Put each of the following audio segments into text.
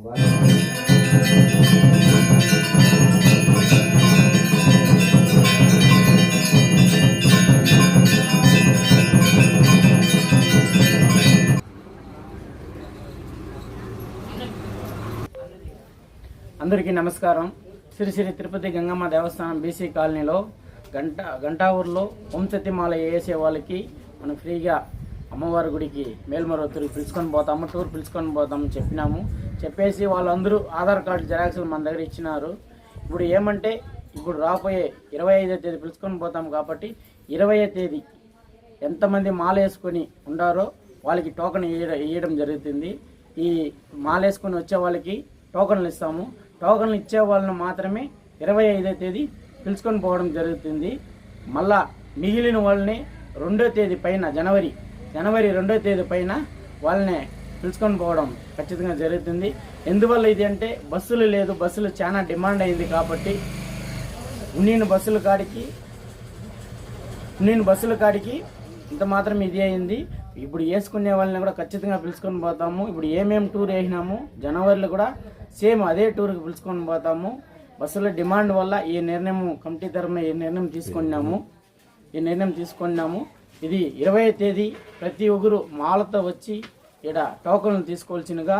అందరికీ నమస్కారం. శ్రీ శ్రీ తిరుపతి గంగమ్మ దేవస్థానం బీసీ కాలనీలో గంట గంటా ఊర్లో వంశతిమాల వేసే వాళ్ళకి మనం ఫ్రీగా అమ్మవారి గుడికి మేల్మరొత్తురికి పిలుచుకొని పోతాము టూర్ పిలుచుకొని పోతాము చెప్పినాము. చెప్పేసి వాళ్ళందరూ ఆధార్ కార్డు జెరాక్స్లు మన దగ్గర ఇచ్చినారు. ఇప్పుడు ఏమంటే ఇప్పుడు రాబోయే ఇరవై ఐదో తేదీ పిలుచుకొని పోతాం కాబట్టి ఇరవయో తేదీ ఎంతమంది మాల వేసుకొని ఉండారో వాళ్ళకి టోకెన్ ఇవ్వడం జరుగుతుంది. ఈ మాల వేసుకొని వచ్చే వాళ్ళకి టోకన్లు ఇస్తాము. టోకన్లు ఇచ్చే వాళ్ళని మాత్రమే ఇరవై ఐదో తేదీ పిలుచుకొని పోవడం జరుగుతుంది. మళ్ళా మిగిలిన వాళ్ళని రెండో తేదీ పైన జనవరి జనవరి రెండో తేదీ పైన వాళ్ళని పిలుచుకొని పోవడం ఖచ్చితంగా జరుగుతుంది. ఎందువల్ల ఇది అంటే బస్సులు లేదు బస్సులు చాలా డిమాండ్ అయింది కాబట్టి ఉన్నిన బస్సుల కాడికి నేను బస్సుల కాడికి ఇంత మాత్రం ఇది అయింది. ఇప్పుడు వేసుకునే వాళ్ళని కూడా ఖచ్చితంగా పిలుచుకొని పోతాము. ఇప్పుడు ఏమేమి టూర్ వేసినాము జనవరిలో కూడా సేమ్ అదే టూర్కి పిలుచుకొని పోతాము. బస్సుల డిమాండ్ వల్ల ఈ నిర్ణయం కమిటీ తరఫున ఈ నిర్ణయం తీసుకున్నాము. ఈ నిర్ణయం తీసుకున్నాము. ఇది ఇరవై తేదీ ప్రతి ఒక్కరు మాలతో వచ్చి ఇక్కడ టోకన్లు తీసుకోవాల్సినగా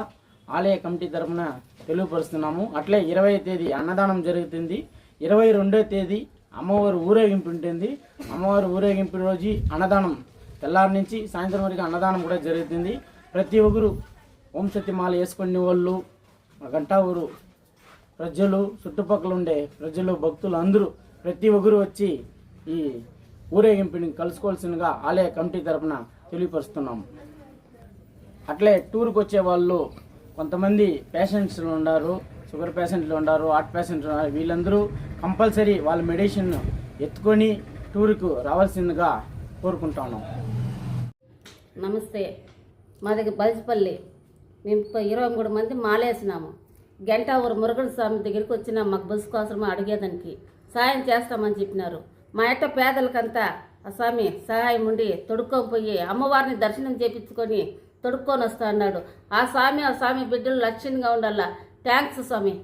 ఆలయ కమిటీ తరఫున తెలియపరుస్తున్నాము. అట్లే ఇరవై తేదీ అన్నదానం జరుగుతుంది. ఇరవై రెండో తేదీ అమ్మవారు ఊరేగింపు ఉంటుంది. అమ్మవారు ఊరేగింపు రోజు అన్నదానం. తెల్లారి నుంచి సాయంత్రం వరకు అన్నదానం కూడా జరుగుతుంది. ప్రతి ఒక్కరు ఓంశక్తి మాల వేసుకునే వాళ్ళు గంటా ఊరు ప్రజలు చుట్టుపక్కల ఉండే ప్రజలు భక్తులు అందరూ ప్రతి ఒక్కరు వచ్చి ఈ ఊరేగింపుని కలుసుకోవాల్సిందిగా ఆలయ కమిటీ తరపున తెలియపరుస్తున్నాం. అట్లే టూర్కి వచ్చే వాళ్ళు కొంతమంది పేషెంట్స్లు ఉన్నారు షుగర్ పేషెంట్లు ఉన్నారు హార్ట్ పేషెంట్లు ఉన్నారు వీళ్ళందరూ కంపల్సరీ వాళ్ళ మెడిసిన్ ఎత్తుకొని టూర్కు రావాల్సిందిగా కోరుకుంటున్నాం. నమస్తే. మా దగ్గర బలిసిపల్లి. మేము ఇరవై మూడు మంది మాలేసినాము. గంట ఊరు మురుగన్ స్వామి దగ్గరికి వచ్చినాం మాకు బస్సు కోసం అడిగేదానికి సాయం చేస్తామని చెప్పినారు. మా ఎట్ట పేదలకంతా ఆ స్వామి సహాయం ఉండి తొడుక్కొని పోయి అమ్మవారిని దర్శనం చేపించుకొని తొడుక్కొని వస్తా అన్నాడు. ఆ స్వామి ఆ స్వామి బిడ్డలు లక్ష్యంగా ఉండాల? థ్యాంక్స్ స్వామి.